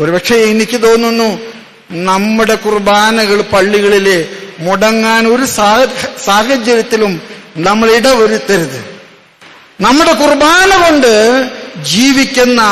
ഒരുപക്ഷെ എനിക്ക് തോന്നുന്നു നമ്മുടെ കുർബാനകൾ പള്ളികളിലെ മുടങ്ങാൻ ഒരു സാഹ- സാഹചര്യത്തിലും നമ്മൾ ഇടവരുത്തരുത്. നമ്മുടെ കുർബാന കൊണ്ട് ജീവിക്കുന്ന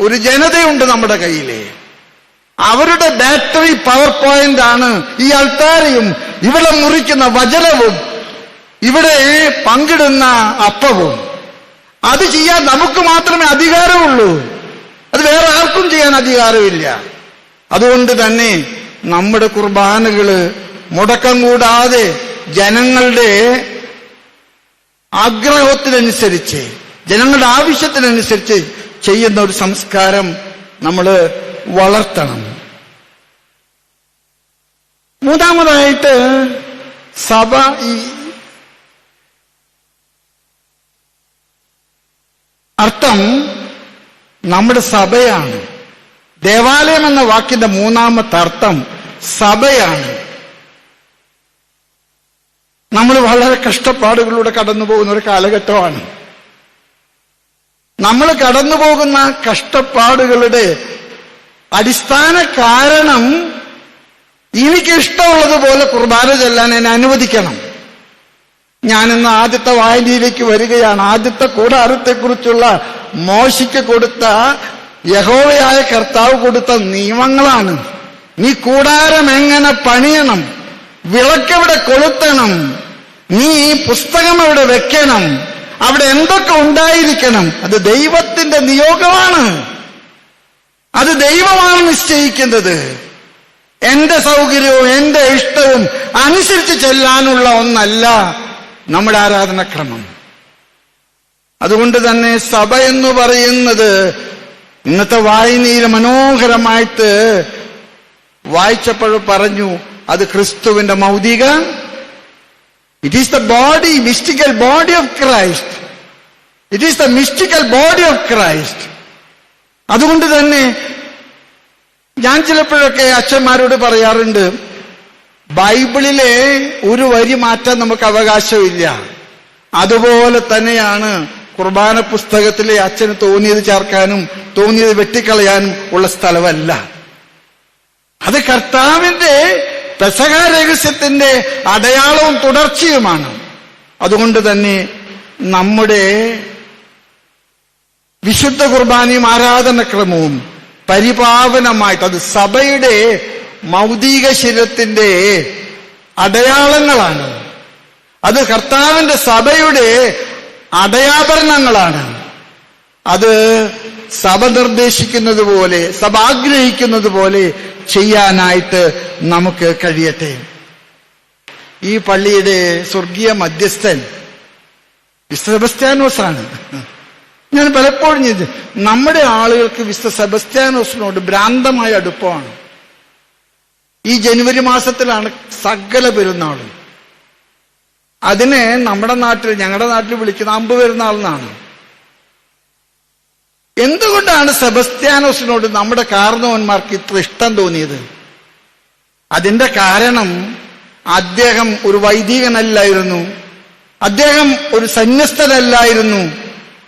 ഒരു ജനതയുണ്ട് നമ്മുടെ കയ്യിലെ. അവരുടെ ബാറ്ററി പവർ പോയിന്റ് ആണ് ഈ അൾത്താരയും. ഇവിടെ മുറിക്കുന്ന വചനവും ഇവിടെ പങ്കിടുന്ന അപ്പവും. അത് ചെയ്യാൻ നമുക്ക് മാത്രമേ അധികാരമുള്ളൂ. വേറെ ആർക്കും ചെയ്യാൻ അധികാരമില്ല. അതുകൊണ്ട് തന്നെ നമ്മുടെ കുർബാനകൾ മുടക്കം കൂടാതെ ജനങ്ങളുടെ ആഗ്രഹത്തിനനുസരിച്ച് ജനങ്ങളുടെ ആവശ്യത്തിനനുസരിച്ച് ചെയ്യുന്ന ഒരു സംസ്കാരം നമ്മൾ വളർത്തണം. മൂന്നാമതായിട്ട് സഭ ഈ അർത്ഥം നമ്മുടെ സഭയാണ്. ദേവാലയം എന്ന വാക്കിന്റെ മൂന്നാമത്തെ അർത്ഥം സഭയാണ്. നമ്മൾ വളരെ കഷ്ടപ്പാടുകളിലൂടെ കടന്നു പോകുന്ന ഒരു കാലഘട്ടമാണ്. നമ്മൾ കടന്നു പോകുന്ന കഷ്ടപ്പാടുകളുടെ അടിസ്ഥാന കാരണം എനിക്കിഷ്ടമുള്ളതുപോലെ കുർബാന ചെല്ലാൻ എന്നെ അനുവദിക്കണം. ഞാനിന്ന് ആദ്യത്തെ വായനയിലേക്ക് വരികയാണ്. ആദ്യത്തെ കൂടാരത്തെക്കുറിച്ചുള്ള മോശിക്ക് കൊടുത്ത യഹോവയായ കർത്താവ് കൊടുത്ത നിയമങ്ങളാണ്. നീ കൂടാരം എങ്ങനെ പണിയണം? വിളക്കെവിടെ കൊളുത്തണം? നീ പുസ്തകം എവിടെ വെക്കണം? അവിടെ എന്തൊക്കെ ഉണ്ടായിരിക്കണം? അത് ദൈവത്തിന്റെ നിയോഗമാണ്. അത് ദൈവമാണ് നിശ്ചയിക്കുന്നത്. എന്റെ സൗകര്യവും എന്റെ ഇഷ്ടവും അനുസരിച്ച് ചെല്ലാനുള്ള ഒന്നല്ല നമ്മുടെ ആരാധനക്രമം. അതുകൊണ്ട് തന്നെ സഭ എന്ന് പറയുന്നത് ഇന്നത്തെ വായനയിൽ മനോഹരമായിട്ട് വായിച്ചപ്പോൾ പറഞ്ഞു അത് ക്രിസ്തുവിന്റെ മൗതിക. It is the body mystical body of Christ it is the mystical body of Christ അതുകൊണ്ട് തന്നെ ഞാൻ ചിലപ്പോഴൊക്കെ അച്ഛന്മാരോട് പറയാറുണ്ട് ബൈബിളിലെ ഒരു വരി മാറ്റാൻ നമുക്ക് അവകാശമില്ല. അതുപോലെ തന്നെയാണ് കുർബാന പുസ്തകത്തിലെ അച്ഛന് തോന്നിയത് ചേർക്കാനും തോന്നിയത് വെട്ടിക്കളയാനും ഉള്ള സ്ഥലമല്ല. അത് കർത്താവിന്റെ പെസക രഹസ്യത്തിന്റെ അടയാളവും തുടർച്ചയുമാണ്. അതുകൊണ്ട് തന്നെ നമ്മുടെ വിശുദ്ധ കുർബാനയും ആരാധനക്രമവും പരിപാവനമായിട്ട് അത് സഭയുടെ മൗതിക ശിരത്തിന്റെ അടയാളങ്ങളാണ്. അത് കർത്താവിന്റെ സഭയുടെ അടയാഭരണങ്ങളാണ്. അത് സഭ നിർദ്ദേശിക്കുന്നത് പോലെ സഭ ആഗ്രഹിക്കുന്നത് പോലെ ചെയ്യാനായിട്ട് നമുക്ക് കഴിയട്ടെ. ഈ പള്ളിയുടെ സ്വർഗീയ മധ്യസ്ഥൻ സെബസ്ത്യാനോസ് ആണ് ഞാൻ പലപ്പോഴും ചെയ്ത് നമ്മുടെ ആളുകൾക്ക് വിശ്വ സെബസ്ത്യാനോസിനോട് ഭ്രാന്തമായ അടുപ്പമാണ്. ഈ ജനുവരി മാസത്തിലാണ് സകല പെരുന്നാളും. അതിനെ നമ്മുടെ നാട്ടിൽ ഞങ്ങളുടെ നാട്ടിൽ വിളിക്കുന്ന അമ്പ് പെരുന്നാൾ എന്നാണ് എന്തുകൊണ്ടാണ് സെബസ്ത്യാനോസിനോട് നമ്മുടെ കാർന്നവന്മാർക്ക് ഇത്ര ഇഷ്ടം തോന്നിയത്? അതിന്റെ കാരണം അദ്ദേഹം ഒരു വൈദികനല്ലായിരുന്നു. അദ്ദേഹം ഒരു സന്യസ്തനല്ലായിരുന്നു.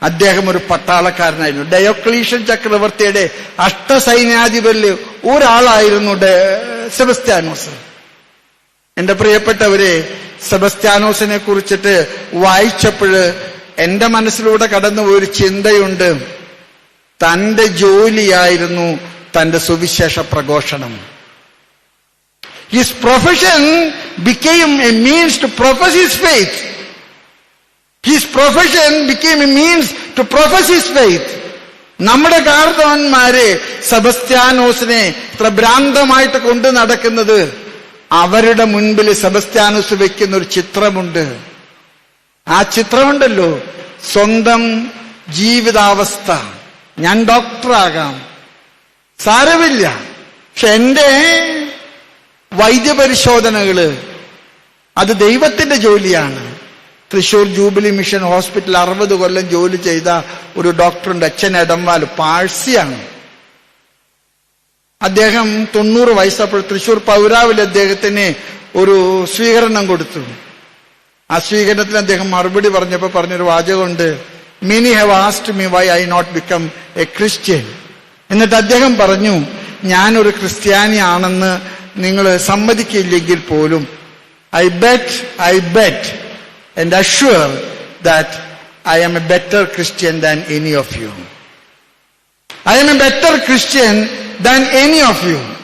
അദ്ദേഹം ഒരു പട്ടാളക്കാരനായിരുന്നു. ഡയോക്ലീഷ്യൻ ചക്രവർത്തിയുടെ അഷ്ടസൈന്യാധിപരിൽ ഒരാളായിരുന്നു സെബസ്ത്യാനോസ്. എന്റെ പ്രിയപ്പെട്ടവരെ സെബസ്ത്യാനോസിനെ കുറിച്ചിട്ട് വായിച്ചപ്പോൾ എന്റെ മനസ്സിലൂടെ കടന്നുപോയ ഒരു ചിന്തയുണ്ട്. തന്റെ ജോലിയായിരുന്നു തന്റെ സുവിശേഷ പ്രഘോഷണം. His profession became a means to profess his faith his profession became a means to profess his faith നമ്മുടെ കാർത്തവന്മാരെ സെബസ്ത്യാനോസിനെ ഇത്ര ഭ്രാന്തമായിട്ട് കൊണ്ടു നടക്കുന്നത് അവരുടെ മുൻപിൽ സെബസ്ത്യാനോസ് വെക്കുന്ന ഒരു ചിത്രമുണ്ട്. ആ ചിത്രമുണ്ടല്ലോ സ്വന്തം ജീവിതാവസ്ഥ. ഞാൻ ഡോക്ടറാകാം. സാരമില്ല. പക്ഷെ എന്റെ വൈദ്യപരിശോധനകൾ അത് ദൈവത്തിന്റെ ജോലിയാണ്. തൃശൂർ ജൂബിലി മിഷൻ ഹോസ്പിറ്റൽ അറുപത് കൊല്ലം ജോലി ചെയ്ത ഒരു ഡോക്ടറുണ്ട് അച്ഛൻ എടമ്പാൽ പാഴ്സിയാണ്. അദ്ദേഹം തൊണ്ണൂറ് വയസ്സപ്പോൾ തൃശൂർ പൗരാവിൽ അദ്ദേഹത്തിന് ഒരു സ്വീകരണം കൊടുത്തു. ആ സ്വീകരണത്തിന് അദ്ദേഹം മറുപടി പറഞ്ഞപ്പോൾ പറഞ്ഞൊരു വാചകമുണ്ട് many have asked me why I not become a Christian എന്നിട്ട് അദ്ദേഹം പറഞ്ഞു ഞാനൊരു ക്രിസ്ത്യാനിയാണെന്ന് നിങ്ങൾ സമ്മതിക്കില്ലെങ്കിൽ പോലും I bet I bet and assure that I am a better Christian than any of you I'm a better Christian than any of you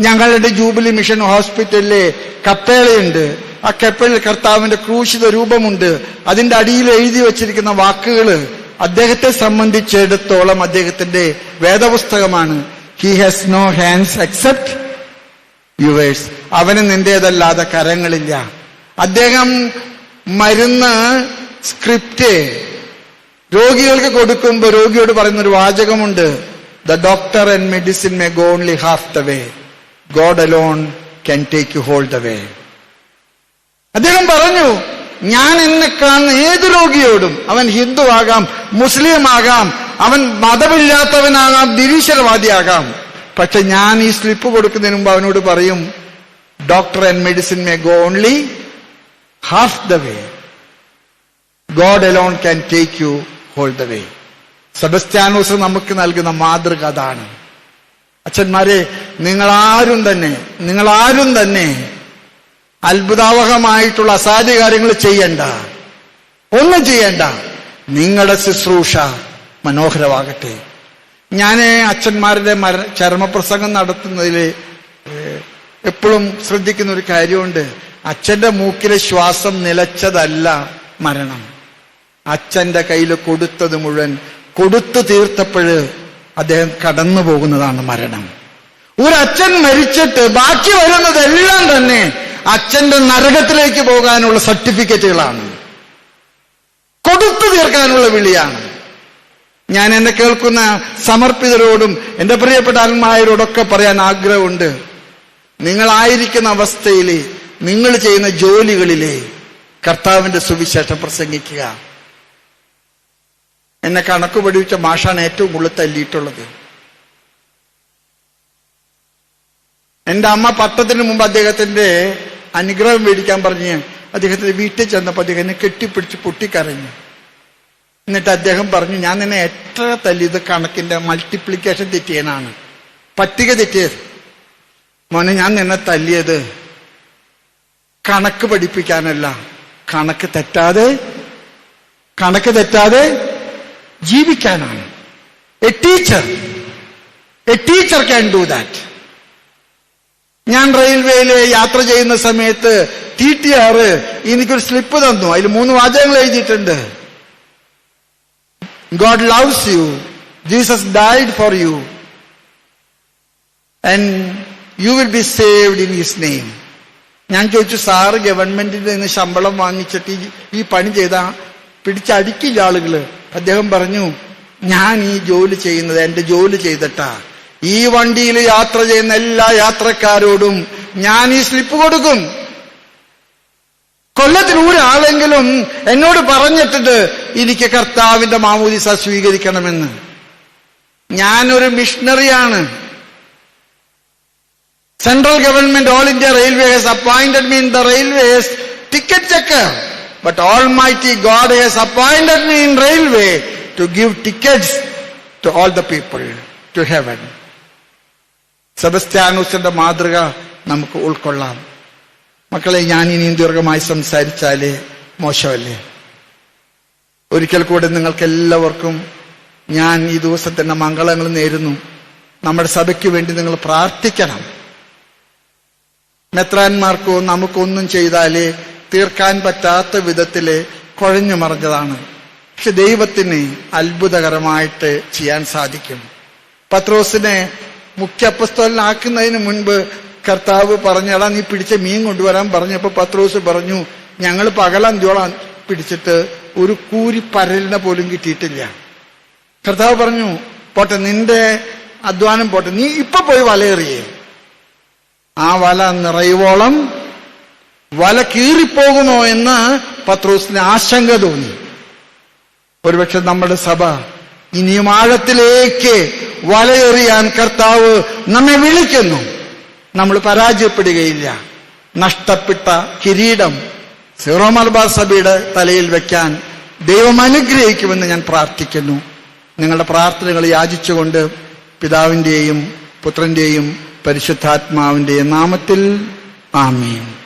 ഞങ്ങളുടെ jubilee mission ഹോസ്പിറ്റലിലെ കപ്പേളയുണ്ട്. ആ കപ്പേളിൽ കർത്താവിന്റെ ക്രൂശിത രൂപമുണ്ട്. അതിന്റെ അടിയിൽ എഴുതി വച്ചിരിക്കുന്ന വാക്കുകൾ അദ്ദേഹത്തെ സംബന്ധിച്ചിടത്തോളം അദ്ദേഹത്തിന്റെ വേദപുസ്തകമാണ്. He has no hands except yours അവന് നിന്റേതല്ലാതെ കരങ്ങളില്ല. അദ്ദേഹം മരുന്ന് സ്ക്രിപ്റ്റ് രോഗികൾക്ക് കൊടുക്കുമ്പോൾ രോഗിയോട് പറയുന്ന ഒരു വാചകമുണ്ട്. The doctor and medicine may go only half the way. God alone can take you whole the way. അദ്ദേഹം പറഞ്ഞു ഞാൻ എന്നെ കാണുന്ന ഏത് രോഗിയോടും അവൻ ഹിന്ദു ആകാം മുസ്ലിം ആകാം അവൻ മതമില്ലാത്തവനാകാം നിരീശ്വരവാദിയാകാം പക്ഷെ ഞാൻ ഈ സ്ലിപ്പ് കൊടുക്കുന്നതിന് മുമ്പ് അവനോട് പറയും doctor and medicine may go only half the way God alone can take you whole the way Sebastianos നമുക്ക് നൽകുന്ന മാതൃക അതാണ്. അച്ഛന്മാരെ നിങ്ങളാരും തന്നെ നിങ്ങളാരും തന്നെ അത്ഭുതാവഹമായിട്ടുള്ള അസാധ്യ കാര്യങ്ങൾ ചെയ്യണ്ട. ഒന്നും ചെയ്യണ്ട. നിങ്ങളുടെ ശുശ്രൂഷ മനോഹരമാകട്ടെ. ഞാൻ അച്ഛന്മാരുടെ മര ചരമപ്രസംഗം നടത്തുന്നതിൽ എപ്പോഴും ശ്രദ്ധിക്കുന്ന ഒരു കാര്യമുണ്ട്. അച്ഛന്റെ മൂക്കിലെ ശ്വാസം നിലച്ചതല്ല മരണം. അച്ഛന്റെ കയ്യിൽ കൊടുത്തത് മുഴുവൻ കൊടുത്തു തീർത്തപ്പോഴ് അദ്ദേഹം കടന്നു പോകുന്നതാണ് മരണം. ഒരു അച്ഛൻ മരിച്ചിട്ട് ബാക്കി വരുന്നതെല്ലാം തന്നെ അച്ഛന്റെ നരകത്തിലേക്ക് പോകാനുള്ള സർട്ടിഫിക്കറ്റുകളാണ്. കൊടുത്തു തീർക്കാനുള്ള വിളിയാണ്. ഞാൻ എന്നെ കേൾക്കുന്ന സമർപ്പിതരോടും എന്റെ പ്രിയപ്പെട്ട ആത്മാരോടൊക്കെ പറയാൻ ആഗ്രഹമുണ്ട്. നിങ്ങളായിരിക്കുന്ന അവസ്ഥയിൽ നിങ്ങൾ ചെയ്യുന്ന ജോലികളിലെ കർത്താവിന്റെ സുവിശേഷം പ്രസംഗിക്കുക. എന്നെ കണക്ക് പഠിപ്പിച്ച മാഷാണ് ഏറ്റവും കൂടുതൽ തല്ലിയിട്ടുള്ളത്. എന്റെ അമ്മ പട്ടത്തിന് മുമ്പ് അദ്ദേഹത്തിന്റെ അനുഗ്രഹം മേടിക്കാൻ പറഞ്ഞ് അദ്ദേഹത്തിന്റെ വീട്ടിൽ ചെന്നപ്പോൾ അദ്ദേഹം എന്നെ കെട്ടിപ്പിടിച്ച് പൊട്ടിക്കരഞ്ഞു. എന്നിട്ട് അദ്ദേഹം പറഞ്ഞു ഞാൻ നിന്നെ എത്ര തല്ലിയത് കണക്കിന്റെ മൾട്ടിപ്ലിക്കേഷൻ തെറ്റിയനാണ്. പട്ടിക തെറ്റിയത്. മോനെ ഞാൻ നിന്നെ തല്ലിയത് കണക്ക് പഠിപ്പിക്കാനല്ല. കണക്ക് തെറ്റാതെ കണക്ക് തെറ്റാതെ ജീവിക്കാനാണ്. A teacher a teacher can do that ഞാൻ റെയിൽവേയിൽ യാത്ര ചെയ്യുന്ന സമയത്ത് ടി ടി ആർ എനിക്കൊരു സ്ലിപ്പ് തന്നു. അതിൽ മൂന്ന് വാചകങ്ങൾ എഴുതിയിട്ടുണ്ട്. God loves you Jesus died for you and you will be saved in his name ഞാൻ ചോദിച്ചു സാറ് ഗവൺമെന്റിൽ നിന്ന് ശമ്പളം വാങ്ങിച്ചിട്ട് ഈ- പണി ചെയ്ത? പിടിച്ചടിക്കില്ല ആളുകൾ. അദ്ദേഹം പറഞ്ഞു ഞാൻ ഈ ജോലി ചെയ്യുന്നത് എന്റെ ജോലി ചെയ്തിട്ടാ. ഈ വണ്ടിയിൽ യാത്ര ചെയ്യുന്ന എല്ലാ യാത്രക്കാരോടും ഞാൻ ഈ സ്ലിപ്പ് കൊടുക്കും. കൊല്ലത്തിൽ ഒരാളെങ്കിലും എന്നോട് പറഞ്ഞിട്ടുണ്ട് എനിക്ക് കർത്താവിന്റെ മാമൂദിസ സ്വീകരിക്കണമെന്ന്. ഞാനൊരു മിഷണറിയാണ് central government all India railways appointed mean the railways ticket checker. But Almighty God has appointed me in railway to give tickets to all the people to heaven. സെബസ്ത്യാനോസിന്റെ മാതൃക നമുക്ക് ഉൾക്കൊള്ളാം. മക്കളെ ഞാൻ ഇനിയും ദീർഘമായി സംസാരിച്ചാലേ മോശമല്ലേ? ഒരിക്കൽ കൂടെ നിങ്ങൾക്ക് എല്ലാവർക്കും ഞാൻ ഈ ദിവസത്തിന്റെ മംഗളങ്ങൾ നേരുന്നു. നമ്മുടെ സഭയ്ക്ക് വേണ്ടി നിങ്ങൾ പ്രാർത്ഥിക്കണം. മെത്രാന്മാർക്കോ നമുക്കൊന്നും ചെയ്താലേ തീർക്കാൻ പറ്റാത്ത വിധത്തിൽ കുഴഞ്ഞു മറിഞ്ഞതാണ്. പക്ഷെ ദൈവത്തിന് അത്ഭുതകരമായിട്ട് ചെയ്യാൻ സാധിക്കും. പത്രോസിനെ മുഖ്യപ്പസ്തോലനാക്കുന്നതിന് മുൻപ് കർത്താവ് പറഞ്ഞടാ നീ പിടിച്ച മീൻ കൊണ്ടുവരാൻ പറഞ്ഞപ്പോ പത്രോസ് പറഞ്ഞു ഞങ്ങൾ പകലന്ത്യോളം പിടിച്ചിട്ട് ഒരു കൂരി പരലിനെ പോലും കിട്ടിയിട്ടില്ല. കർത്താവ് പറഞ്ഞു പോട്ടെ നിന്റെ അധ്വാനം പോട്ടെ നീ ഇപ്പൊ പോയി വലയെറിയേ. ആ വല നിറയുവോളം വല കീറിപ്പോകുമോ എന്ന് പത്രോസിന് ആശങ്ക തോന്നി. ഒരുപക്ഷെ നമ്മുടെ സഭ ഇനിയും ആഴത്തിലേക്ക് വലയെറിയാൻ കർത്താവ് നമ്മെ വിളിക്കുന്നു. നമ്മൾ പരാജയപ്പെടുകയില്ല. നഷ്ടപ്പെട്ട കിരീടം സീറോ മലബാർ സഭയുടെ തലയിൽ വെക്കാൻ ദൈവം അനുഗ്രഹിക്കുമെന്ന് ഞാൻ പ്രാർത്ഥിക്കുന്നു. നിങ്ങളുടെ പ്രാർത്ഥനകൾ യാചിച്ചുകൊണ്ട് പിതാവിന്റെയും പുത്രന്റെയും പരിശുദ്ധാത്മാവിന്റെയും നാമത്തിൽ ആമീൻ.